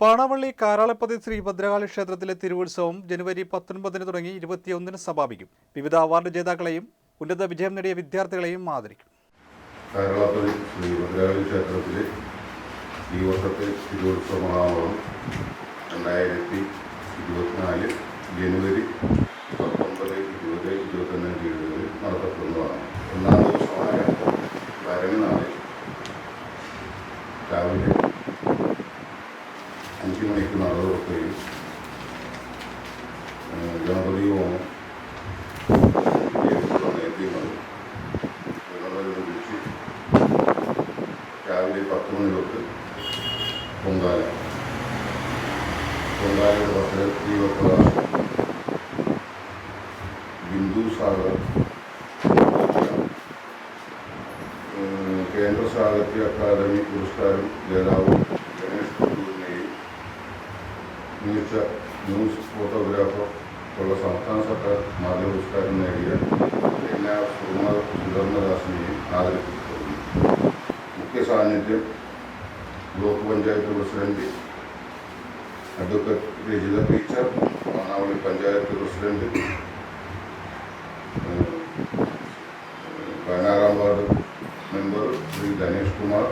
പാണവള്ളി കാരാളപ്പതി ശ്രീ ഭദ്രകാളി ക്ഷേത്രത്തിലെ തിരുവുത്സവം ജനുവരി പത്തൊൻപതിന് തുടങ്ങി ഇരുപത്തിയൊന്നിന് സമാപിക്കും. വിവിധ അവാർഡ് ജേതാക്കളെയും ഉന്നത വിജയം നേടിയ വിദ്യാർത്ഥികളെയും ആദരിക്കും. കേരളത്തിൽ ശ്രീ ഭദ്രകാളി ക്ഷേത്രത്തിലെ ഈ വർഷത്തെ തിരുവുത്സവ മഹാമഹം രണ്ടായിരത്തി ഇരുപത്തിനാല് ജനുവരി ഏഹ് ഗണപതി ഹോമം നേദ്യങ്ങളും ഇതിനോടനുബന്ധിച്ച് രാവിലെ പത്ത് മണി തൊട്ട് പൊങ്കാല പൊങ്കാലയുടെ പത്ത് ദീപപ്രകാശം ബിന്ദു സാഗർ ഏഹ് കേന്ദ്ര സാഹിത്യ അക്കാദമി പുരസ്കാരം ജേതാവ് ഗണേഷ് കുട്ടൂരിനെയും മികച്ച ന്യൂസ് ഫോട്ടോഗ്രാഫർ ഉള്ള സംസ്ഥാന സർക്കാർ മാധ്യമ പുരസ്കാരം നേടിയ എൻ ആർ സുധർമ്മദാസിനെയും ആദരിക്കപ്പെടുന്നു മുഖ്യ സാന്നിധ്യം block panchayat president advocate Rajitha teacher Manavali panchayat president പതിനാറാം വാർഡ് മെമ്പർ ശ്രീ ഗണേഷ് കുമാർ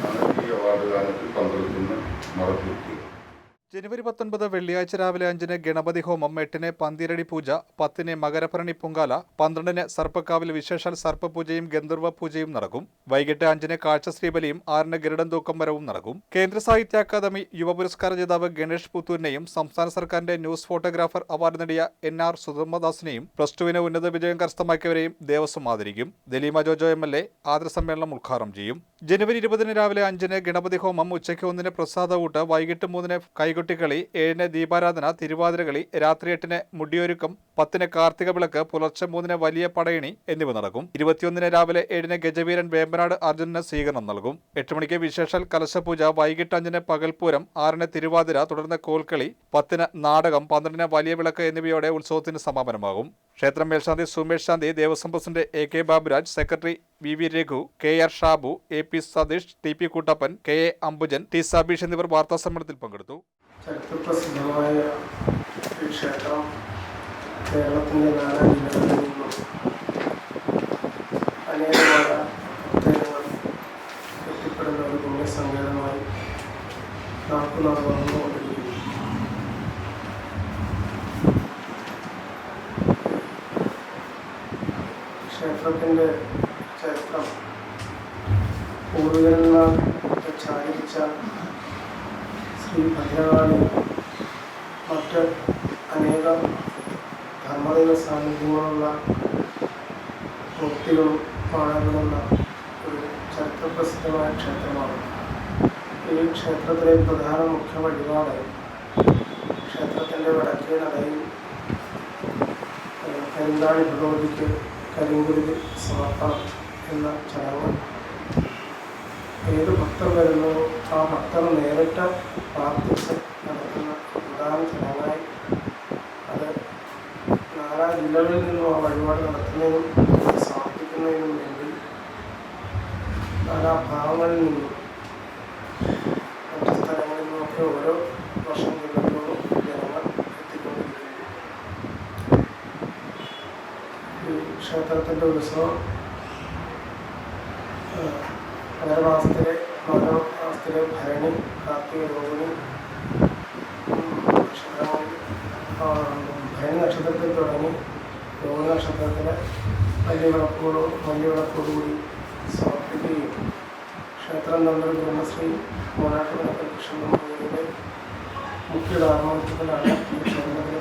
ആണ് ഈ അവാർഡ് ദാനത്തിൽ പങ്കെടുക്കുന്ന മറക്കുത്തികൾ ജനുവരി പത്തൊൻപത് വെള്ളിയാഴ്ച രാവിലെ അഞ്ചിന് ഗണപതി ഹോമം എട്ടിന് പന്തിരടി പൂജ പത്തിന് മകരഭരണി പൊങ്കാല പന്ത്രണ്ടിന് സർപ്പക്കാവിൽ വിശേഷാൽ സർപ്പപൂജയും ഗന്ധർവ പൂജയും നടക്കും. വൈകിട്ട് അഞ്ചിന് കാഴ്ചശ്രീബലിയും ആറിന് ഗരുഡൻ തൂക്കം വരവും നടക്കും. കേന്ദ്ര സാഹിത്യ അക്കാദമി യുവ പുരസ്കാര ജേതാവ് ഗണേഷ് പുത്തൂരിനെയും സംസ്ഥാന സർക്കാരിന്റെ ന്യൂസ് ഫോട്ടോഗ്രാഫർ അവാർഡ് നേടിയ എൻ ആർ സുധർമ്മദാസിനെയും പ്ലസ് ടുവിന് ഉന്നത വിജയം കരസ്ഥമാക്കിയവരെയും ദേവസ്വം ആദരിക്കും. Daleema Jojo M L A ആദര സമ്മേളനം ഉദ്ഘാടനം ചെയ്യും. ജനുവരി ഇരുപതിന് രാവിലെ അഞ്ചിന് ഗണപതി ഹോമം ഉച്ചയ്ക്ക് ഒന്നിന് പ്രസാദകൂട്ട് വൈകിട്ട് മൂന്നിന് കൈകൊട്ടിക്കളി ഏഴിന് ദീപാരാധന തിരുവാതിരകളി രാത്രി എട്ടിന് മുടിയൊരുക്കം പത്തിന് കാർത്തിക വിളക്ക് പുലർച്ചെ മൂന്നിന് വലിയ പടയണി എന്നിവ നടക്കും. ഇരുപത്തിയൊന്നിന് രാവിലെ ഏഴിന് ഗജവീരൻ വേമ്പനാട് അർജുനന് സ്വീകരണം നൽകും. എട്ട് മണിക്ക് വിശേഷാൽ കലശപൂജ വൈകിട്ട് അഞ്ചിന് പകൽപൂരം ആറിന് തിരുവാതിര തുടർന്ന് കോൽക്കളി പത്തിന് നാടകം പന്ത്രണ്ടിന് വലിയ വിളക്ക് എന്നിവയോടെ ഉത്സവത്തിന് സമാപനമാകും. ക്ഷേത്രം മേൽശാന്തി Sumesh Shanthi Devaswom president A K Baburaj secretary V V Raghu K R Shabu A P Satheesh T P Kuttappan K A Ambujan T Sabeesh എന്നിവർ വാർത്താ സമ്മേളനത്തിൽ പങ്കെടുത്തു. ചരിത്രപ്രസിദ്ധമായ ക്ഷേത്രം കേരളത്തിന്റെ നാലാം ജില്ലകളിൽ നിന്നും ക്ഷേത്രത്തിന്റെ ചരിത്രം പൂർവികന്മാർ വെച്ചായിരിച്ച ശ്രീ ഭദ്രകാളി. മറ്റ് അനേകം ധർമ്മദൈവ സാന്നിധ്യങ്ങളുള്ള മൂർത്തികളും കാണപ്പെടുന്ന ഒരു ചരിത്രപ്രസിദ്ധമായ ക്ഷേത്രമാണ്. ഈ ക്ഷേത്രത്തിലെ പ്രധാന മുഖ്യ വഴിപാട് ക്ഷേത്രത്തിന്റെ വടക്കേ നടയിൽ ഏഹ്, കരിന്താണി ഭഗവതിക്ക് കരിങ്കുരുതി സമർപ്പണം എന്ന ചടങ്ങ്. ഏത് ഭക്തർ വരുന്നോ ആ ഭക്തർ നേരിട്ട് പ്രാർത്ഥിച്ച് നടത്തുന്ന പ്രധാന ചടങ്ങായി അത് നാലാ ജില്ലകളിൽ നിന്നും ആ വഴിപാട് നടത്തുന്നതിനും സമർപ്പിക്കുന്നതിനും വേണ്ടി നാലാ ഭാഗങ്ങളിൽ നിന്നും മറ്റു സ്ഥലങ്ങളിൽ നിന്നൊക്കെ ഓരോ ക്ഷേത്രത്തിന്റെ ഉത്സവം മകരമാസത്തിലെ മകരമാസത്തിലെ ഭരണി കാർത്തിക രോഹിണി നക്ഷത്രങ്ങളിൽ ആ, ഭരണി നക്ഷത്രത്തിൽ തുടങ്ങി രോഹിണി നക്ഷത്രത്തിലെ വലിയ വിളക്കോടോ വലിയ വിളക്കോടുകൂടി സമർപ്പിക്കുകയും ക്ഷേത്രം തന്ത്രി ബ്രഹ്മശ്രീ മോനാട്ട് കൃഷ്ണൻ നമ്പൂതിരിയുടെ മുഖ്യ ധാർമ്മികത്തിലാണ് ഈ ക്ഷേത്രത്തിൽ